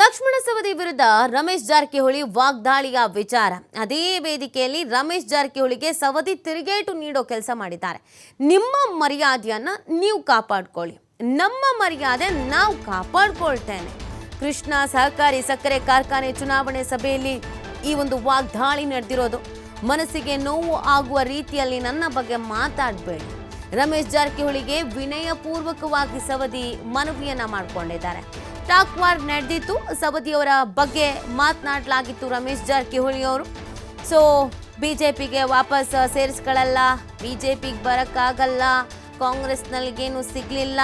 ಲಕ್ಷ್ಮಣ ಸವದಿ ವಿರುದ್ಧ ರಮೇಶ್ ಜಾರಕಿಹೊಳಿ ವಾಗ್ದಾಳಿಯ ವಿಚಾರ. ಅದೇ ವೇದಿಕೆಯಲ್ಲಿ ರಮೇಶ್ ಜಾರಕಿಹೊಳಿಗೆ ಸವದಿ ತಿರುಗೇಟು ನೀಡೋ ಕೆಲಸ ಮಾಡಿದ್ದಾರೆ. ನಿಮ್ಮ ಮರ್ಯಾದೆಯನ್ನು ನೀವು ಕಾಪಾಡ್ಕೊಳ್ಳಿ. ನಮ್ಮ ಮರ್ಯಾದೆ ನಾವು ಕಾಪಾಡ್ಕೊಳ್ತೇನೆ. ಕೃಷ್ಣ ಸಹಕಾರಿ ಸಕ್ಕರೆ ಕಾರ್ಖಾನೆ ಚುನಾವಣೆ ಸಭೆಯಲ್ಲಿ ಈ ಒಂದು ವಾಗ್ದಾಳಿ ನಡೆದಿರೋದು. ಮನಸ್ಸಿಗೆ ನೋವು ಆಗುವ ರೀತಿಯಲ್ಲಿ ನನ್ನ ಬಗ್ಗೆ ಮಾತಾಡಬೇಡಿ. ರಮೇಶ್ ಜಾರಕಿಹೊಳಿಗೆ ವಿನಯಪೂರ್ವಕವಾಗಿ ಸವದಿ ಮನವಿಯನ್ನು ಮಾಡಿಕೊಂಡಿದ್ದಾರೆ. ಟಾಕ್ ವಾರ್ ನಡೆದಿತ್ತು ಸವದಿಯವರ ಬಗ್ಗೆ ಮಾತನಾಡಲಾಗಿತ್ತು ರಮೇಶ್ ಜಾರಕಿಹೊಳಿ ಅವರು ಸೊ ಬಿಜೆಪಿಗೆ ವಾಪಸ್ ಸೇರಿಸ್ಕೊಳ್ಳಲ್ಲ ಪಿಗೆ ಬರೋಕ್ಕಾಗಲ್ಲ ಕಾಂಗ್ರೆಸ್ನಲ್ಲಿಗೇನು ಸಿಗಲಿಲ್ಲ,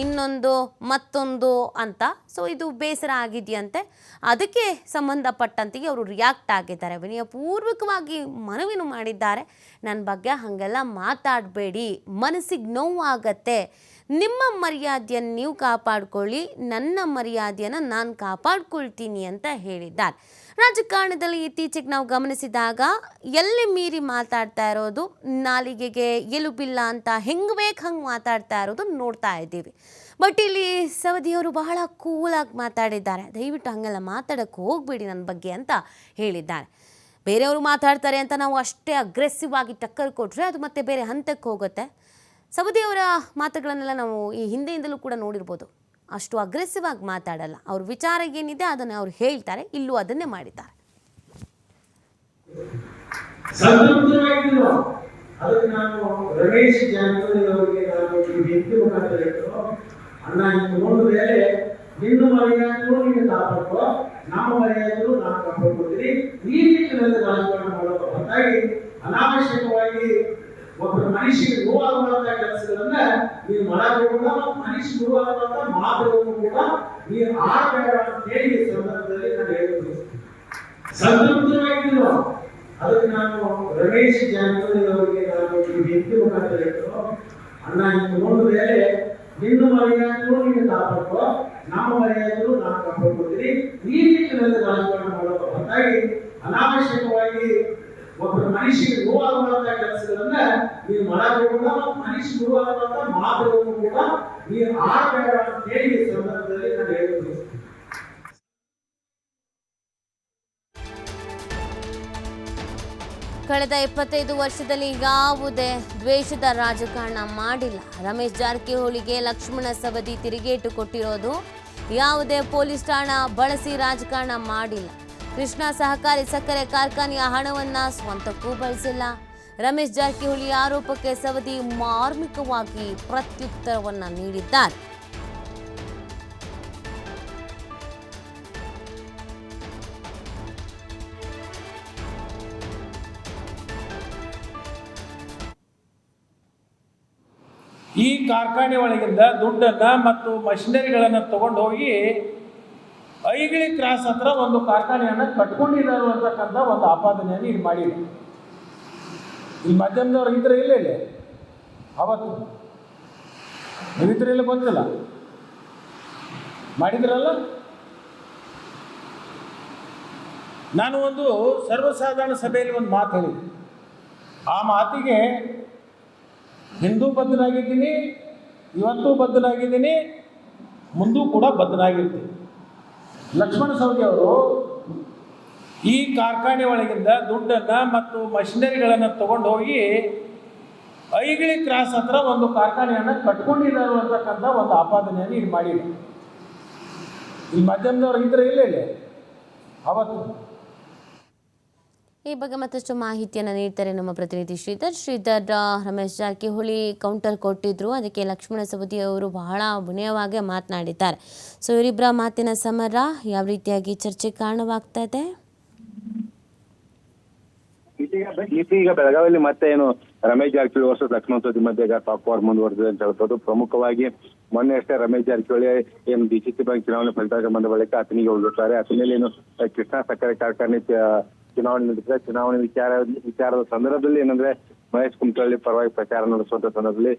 ಇನ್ನೊಂದು ಮತ್ತೊಂದು ಅಂತ. ಸೊ ಇದು ಬೇಸರ ಆಗಿದೆಯಂತೆ. ಅದಕ್ಕೆ ಸಂಬಂಧಪಟ್ಟಂತೆ ಅವರು ರಿಯಾಕ್ಟ್ ಆಗಿದ್ದಾರೆ. ವಿನಯಪೂರ್ವಕವಾಗಿ ಮನವಿನು ಮಾಡಿದ್ದಾರೆ. ನನ್ನ ಬಗ್ಗೆ ಹಾಗೆಲ್ಲ ಮಾತಾಡಬೇಡಿ. ಮನಸ್ಸಿಗೆ ನೋವಾಗತ್ತೆ. ನಿಮ್ಮ ಮರ್ಯಾದೆಯನ್ನು ನೀವು ಕಾಪಾಡ್ಕೊಳ್ಳಿ, ನನ್ನ ಮರ್ಯಾದೆಯನ್ನು ನಾನು ಕಾಪಾಡ್ಕೊಳ್ತೀನಿ ಅಂತ ಹೇಳಿದ್ದಾರೆ. ರಾಜಕಾರಣದಲ್ಲಿ ಇತ್ತೀಚೆಗೆ ನಾವು ಗಮನಿಸಿದಾಗ ಎಲ್ಲಿ ಮೀರಿ ಮಾತಾಡ್ತಾ ಇರೋದು, ನಾಲಿಗೆಗೆ ಎಲುಬಿಲ್ಲ ಅಂತ ಹೆಂಗೆ ಬೇಕು ಹಂಗೆ ಮಾತಾಡ್ತಾ ಇರೋದು ನೋಡ್ತಾ ಇದ್ದೀವಿ. ಬಟ್ ಇಲ್ಲಿ ಸವದಿಯವರು ಬಹಳ ಕೂಲಾಗಿ ಮಾತಾಡಿದ್ದಾರೆ. ದಯವಿಟ್ಟು ಹಾಗೆಲ್ಲ ಮಾತಾಡೋಕ್ಕೆ ಹೋಗ್ಬೇಡಿ ನನ್ನ ಬಗ್ಗೆ ಅಂತ ಹೇಳಿದ್ದಾರೆ. ಬೇರೆಯವರು ಮಾತಾಡ್ತಾರೆ ಅಂತ ನಾವು ಅಷ್ಟೇ ಅಗ್ರೆಸಿವ್ ಆಗಿ ಟಕ್ಕರ್ ಕೊಟ್ಟರೆ ಅದು ಮತ್ತೆ ಬೇರೆ ಹಂತಕ್ಕೆ ಹೋಗುತ್ತೆ. ಸವದಿಯವರ ಮಾತುಗಳನ್ನೆಲ್ಲ ನಾವು ಈ ಹಿಂದೆಯಿಂದಲೂ ಕೂಡ ನೋಡಿರ್ಬೋದು. ಅಷ್ಟು ಅಗ್ರೆಸಿವ್ ಆಗಿ ಮಾತಾಡಲ್ಲ. ಅವ್ರ ವಿಚಾರ ಏನಿದೆ ಅದನ್ನು ಅವ್ರು ಹೇಳ್ತಾರೆ, ಇಲ್ಲೂ ಅದನ್ನೇ ಮಾಡಿದ್ದಾರೆ. ನಿನ್ನ ಮರ್ಯಾದೆಗಳು ನೀನು ಕಾಪಾಡ್ಕೋ, ನಮ್ಮ ಮರ್ಯಾದೆಗಳು ನಾನು ಕಾಪಾಡ್ಕೊಳ್ತೀನಿ. ಈ ನಿಟ್ಟಿನಲ್ಲಿ ರಾಜಕಾರಣ ಮಾಡೋದು ಹೊರತಾಗಿ ಅನಾವಶ್ಯಕವಾಗಿ ಒಬ್ಬ ಮನುಷ್ಯನಿಗೆ ನೋವಾಗುವಂತ ಕೆಲಸಗಳನ್ನ ನೀವು ಮಾಡಬೇಕು ಮನುಷ್ಯ ನೋವಾಗುವಂತ ಮಾತುಗಳನ್ನು ಕೂಡ ನೀವು ಆಡಬೇಡ ಅಂತ ಹೇಳಿ ಸಂದರ್ಭದಲ್ಲಿ ನಾನು ಹೇಳಿದ್ರು ಸಂತೃಪ್ತರಾಗಿದ್ರು ಅದಕ್ಕೆ ನಾನು ರಮೇಶ್ ಜಾರಕಿಹೊಳಿ ಅವರಿಗೆ ನಾನು ಹೆಚ್ಚು ಮುಖಾಂತರ ಹೇಳಿದ್ರು ಅಣ್ಣ ಇದು ನೋಡಿದ್ರೆ ನಿನ್ನ ಮರ್ಯಾದೆಗಳು ನೀನು ಕಾಪಾಡ್ಕೋ, ನಮ್ಮ ಮರ್ಯಾದೆಗಳು ನಾನು ಕಾಪಾಡ್ಕೊಳ್ತೀನಿ. ಈ ನಿಟ್ಟಿನಲ್ಲಿ ರಾಜಕಾರಣ ಮಾಡೋದು ಹೊರತಾಗಿ ಅನಾವಶ್ಯಕವಾಗಿ ಒಬ್ಬ ಮನುಷ್ಯನಿಗೆ ನೋವಾಗುವಂತ ಕೆಲಸಗಳನ್ನ ನೀವು ಮಾಡಬೇಕು ಕೂಡ ಮನುಷ್ಯ ನೋವಾಗುವಂತ ಮಾತುಗಳನ್ನು ಕೂಡ ನೀವು ಆಡಬೇಡ ಅಂತ ಹೇಳಿ ಸಂದರ್ಭದಲ್ಲಿ ನಾನು ಹೇಳಿದ್ರು ಕಳೆದ ಇಪ್ಪತ್ತೈದು ವರ್ಷದಲ್ಲಿ ಯಾವುದೇ ದ್ವೇಷದ ರಾಜಕಾರಣ ಮಾಡಿಲ್ಲ. ರಮೇಶ್ ಜಾರಕಿಹೊಳಿಗೆ ಲಕ್ಷ್ಮಣ ಸವದಿ ತಿರುಗೇಟು ಕೊಟ್ಟಿರೋದು ಯಾವುದೇ ಪೊಲೀಸ್ ಠಾಣಾ ಬಳಸಿ ರಾಜಕಾರಣ ಮಾಡಿಲ್ಲ. ಕೃಷ್ಣ ಸಹಕಾರಿ ಸಕ್ಕರೆ ಕಾರ್ಖಾನೆಯ ಹಣವನ್ನ ಸ್ವಂತಕ್ಕೂ ಬಳಸಿಲ್ಲ. ರಮೇಶ್ ಜಾರಕಿಹೊಳಿ ಆರೋಪಕ್ಕೆ ಸವದಿ ಮಾರ್ಮಿಕವಾಗಿ ಪ್ರತ್ಯುತ್ತರವನ್ನ ನೀಡಿದ್ದಾರೆ. ಈ ಕಾರ್ಖಾನೆ ಒಳಗಿಂದ ದುಡ್ಡನ್ನ ಮತ್ತು ಮಷಿನರಿಗಳನ್ನು ತಗೊಂಡು ಹೋಗಿ ಐಗಿಳಿ ಕ್ರಾಸ್ ಹತ್ರ ಒಂದು ಕಾರ್ಖಾನೆಯನ್ನು ಕಟ್ಕೊಂಡಿದ್ದಾರೆ ಅಂತಕ್ಕಂಥ ಒಂದು ಆಪಾದನೆಯನ್ನು ಇಲ್ಲಿ ಮಾಡಿದೆ. ಈ ಮಾಧ್ಯಮದವ್ರು ಇದ್ರೆ ಇಲ್ಲ ಇಲ್ಲ. ಅವತ್ತು. ನೀವಿದ್ರೆ ಇಲ್ಲ ಗೊತ್ತಿಲ್ಲ ಮಾಡಿದ್ರಲ್ಲ? ನಾನು ಒಂದು ಸರ್ವಸಾಧಾರಣ ಸಭೆಯಲ್ಲಿ ಒಂದು ಮಾತು ಹೇಳಿದೆ ಆ ಮಾತಿಗೆ ಹಿಂದೂ ಬದ್ಧನಾಗಿದ್ದೀನಿ, ಇವತ್ತು ಬದ್ಧನಾಗಿದ್ದೀನಿ, ಮುಂದೂ ಕೂಡ ಬದ್ಧನಾಗಿರ್ತೀನಿ. ಲಕ್ಷ್ಮಣ ಸವದಿ ಅವರು ಈ ಕಾರ್ಖಾನೆ ಒಳಗಿಂದ ದುಡ್ಡನ್ನು ಮತ್ತು ಮಷಿನರಿಗಳನ್ನು ತಗೊಂಡು ಹೋಗಿ ಐಗಿಳಿ ಕ್ರಾಸ್ ಹತ್ರ ಒಂದು ಕಾರ್ಖಾನೆಯನ್ನು ಕಟ್ಕೊಂಡಿದ್ದಾರೆ ಅಂತಕ್ಕಂಥ ಒಂದು ಆಪಾದನೆಯನ್ನು ಇಲ್ಲಿ ಮಾಡಿದೆ ಈ ಮಾಧ್ಯಮದವ್ರು ಇದ್ರೆ ಇಲ್ಲೇ ಇಲ್ಲಿ? ಅವತ್ತು ಈ ಬಗ್ಗೆ ಮತ್ತಷ್ಟು ಮಾಹಿತಿಯನ್ನು ನೀಡ್ತಾರೆ ನಮ್ಮ ಪ್ರತಿನಿಧಿ ಶ್ರೀಧರ್. ಶ್ರೀಧರ್ ರಮೇಶ್ ಜಾರಕಿಹೊಳಿ ಕೌಂಟರ್ ಕೊಟ್ಟಿದ್ರು. ಅದಕ್ಕೆ ಲಕ್ಷ್ಮಣ ಸವದಿ ಅವರು ಬಹಳ ವಿನಯವಾಗಿ ಮಾತನಾಡಿದ್ದಾರೆ. ಸೊ ಇವರಿಬ್ಬರ ಮಾತಿನ ಸಮರ ಯಾವ ರೀತಿಯಾಗಿ ಚರ್ಚೆ ಕಾರಣವಾಗ್ತಾ ಇದೆ? ಇದೀಗ ಬೆಳಗಾವಿಯಲ್ಲಿ ಮತ್ತೆ ಏನು ರಮೇಶ್ ಜಾರಕಿಹೊಳಿ ವರ್ಸಸ್ ಲಕ್ಷ್ಮಣ ಸವದಿ ಮಧ್ಯೆ ಟಾಪ್ ವಾರ್ ಮುಂದುವರೆದಿದೆ ಅಂತ ಹೇಳ್ಬೋದು. ಪ್ರಮುಖವಾಗಿ ಮೊನ್ನೆ ಅಷ್ಟೇ ರಮೇಶ್ ಜಾರಕಿಹೊಳಿ ಏನು ಡಿಸಿಸಿ ಬ್ಯಾಂಕ್ ಚುನಾವಣೆ ಫಲಿತಾಂಶ ಬಂದ ಬಳಿಕ ಆತನಿಗೆ ಹೋಗಿರ್ತಾರೆ ಆತನಲ್ಲಿ ಏನು ಕೃಷ್ಣಾ ಸಕ್ಕರೆ ಕಾರ್ಖಾನೆ ಚುನಾವಣೆ ನಡೆದಿದೆ ಚುನಾವಣೆ ವಿಚಾರ, ವಿಚಾರದ ಸಂದರ್ಭದಲ್ಲಿ ಏನಂದ್ರೆ ಮಹೇಶ್ ಕುಮಟಳ್ಳಿ ಪರವಾಗಿ ಪ್ರಚಾರ ನಡೆಸುವಂತ ಸಂದರ್ಭದಲ್ಲಿ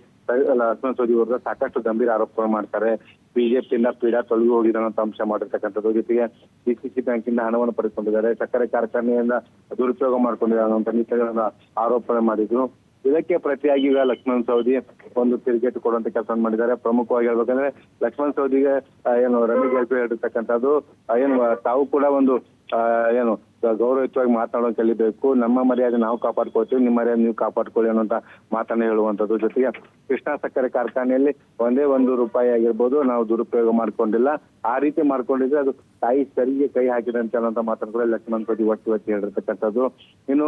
ಲಕ್ಷ್ಮಣ ಸೋದಿ ವಿರುದ್ಧ ಸಾಕಷ್ಟು ಗಂಭೀರ ಆರೋಪಗಳು ಮಾಡ್ತಾರೆ. ಬಿಜೆಪಿಯಿಂದ ಪೀಡಾ ತೊಲಗಿ ಅಂತ ಅಂಶ ಮಾಡಿರ್ತಕ್ಕಂಥದ್ದು. ಜೊತೆಗೆ ಡಿಸಿಸಿ ಬ್ಯಾಂಕಿಂದ ಹಣವನ್ನು ಪಡೆದುಕೊಂಡಿದ್ದಾರೆ. ಸಕ್ಕರೆ ಕಾರ್ಖಾನೆಯಿಂದ ದುರುಪಯೋಗ ಮಾಡ್ಕೊಂಡಿದ್ದಾರೆ ಅಂತ ನಿಟ್ಟಿನಲ್ಲಿ ಆರೋಪಣೆ ಮಾಡಿದ್ರು. ಇದಕ್ಕೆ ಪ್ರತಿಯಾಗಿ ಈಗ ಲಕ್ಷ್ಮಣ್ ಸೌದಿ ಒಂದು ತಿರುಗೇಟು ಕೊಡುವಂತ ಕೆಲಸ ಮಾಡಿದ್ದಾರೆ. ಪ್ರಮುಖವಾಗಿ ಹೇಳ್ಬೇಕಂದ್ರೆ ಲಕ್ಷ್ಮಣ್ ಸೌದಿಗೆ ಏನು ರಮೇಶ್ ಜಾರಕಿಹೊಳಿ ಹೇಳಿರ್ತಕ್ಕಂಥದ್ದು ಏನು, ತಾವು ಕೂಡ ಒಂದು ಏನು ಗೌರವಯುತವಾಗಿ ಮಾತಾಡೋ ಕಲಿಬೇಕು. ನಮ್ಮ ಮರ್ಯಾದೆ ನಾವು ಕಾಪಾಡ್ಕೊಳ್ತೀವಿ, ನಿಮ್ಮ ಮರ್ಯಾದೆ ನೀವು ಕಾಪಾಡ್ಕೊಳ್ಳಿ ಅನ್ನೋಂತ ಮಾತನ್ನ ಹೇಳುವಂತದ್ದು ಜೊತೆಗೆ ಕೃಷ್ಣಾ ಸಕ್ಕರೆ ಕಾರ್ಖಾನೆಯಲ್ಲಿ ಒಂದೇ ಒಂದು ರೂಪಾಯಿ ಆಗಿರ್ಬೋದು, ನಾವು ದುರುಪಯೋಗ ಮಾಡ್ಕೊಂಡಿಲ್ಲ. ಆ ರೀತಿ ಮಾಡ್ಕೊಂಡಿದ್ರೆ ಅದು ತಾಯಿ ಸರಿಗೆ ಕೈ ಹಾಕಿದಂತೆ ಅನ್ನೋಂಥ ಮಾತನ್ನು ಕೂಡ ಲಕ್ಷ್ಮಣ್ ಪ್ರತಿ ಒತ್ತಿ ಒತ್ತಿ ಹೇಳಿರ್ತಕ್ಕಂಥದ್ದು. ಇನ್ನು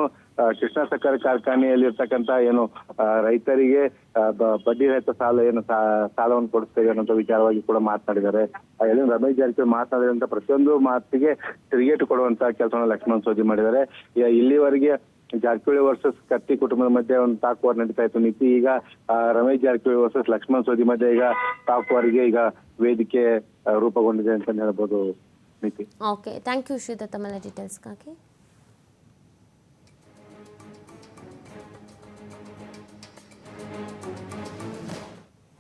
ಕೃಷ್ಣ ಸಕ್ಕರೆ ಕಾರ್ಖಾನೆಯಲ್ಲಿ ಇರ್ತಕ್ಕಂತ ಏನು ರೈತರಿಗೆ ಬಡ್ಡಿ ರಹಿತ ಸಾಲ ಏನು ಸಾಲವನ್ನು ಕೊಡಿಸ್ತೇವೆ ಅನ್ನೋಂಥ ವಿಚಾರವಾಗಿ ಕೂಡ ಮಾತನಾಡಿದ್ದಾರೆ. ಏನು ರಮೇಶ್ ಜಾರಕಿಹೊಳಿ ಮಾತನಾಡಿದಂತ ಪ್ರತಿಯೊಂದು ಮಾತಿಗೆ ತಿರುಗೇಟು ಕೊಡುವಂತ ಕೆಲಸವನ್ನು ಲಕ್ಷ್ಮಣ್ ಸೋದಿ ಮಾಡಿದ್ದಾರೆ ಈಗ ಇಲ್ಲಿವರೆಗೆ ಜಾರಕಿಹೊಳಿ ವರ್ಸಸ್ ಕತ್ತಿ ಕುಟುಂಬದ ಮಧ್ಯೆ ಒಂದು ತಾಕುವಾರ್ ನಡೀತಾ ಇತ್ತು. ನಿತಿ ಈಗ ರಮೇಶ್ ಜಾರಕಿಹೊಳಿ ವರ್ಸಸ್ ಲಕ್ಷ್ಮಣ್ ಸೋದಿ ಮಧ್ಯೆ ಈಗ ತಾಕುವಾರಿಗೆ ಈಗ ವೇದಿಕೆ ರೂಪಗೊಂಡಿದೆ ಅಂತ ಹೇಳ್ಬೋದು ನಿತಿ ಓಕೆ ಥ್ಯಾಂಕ್ ಯು ತಮ್ಮೆಲ್ಲ ಡೀಟೇಲ್ಸ್ಗಾಗಿ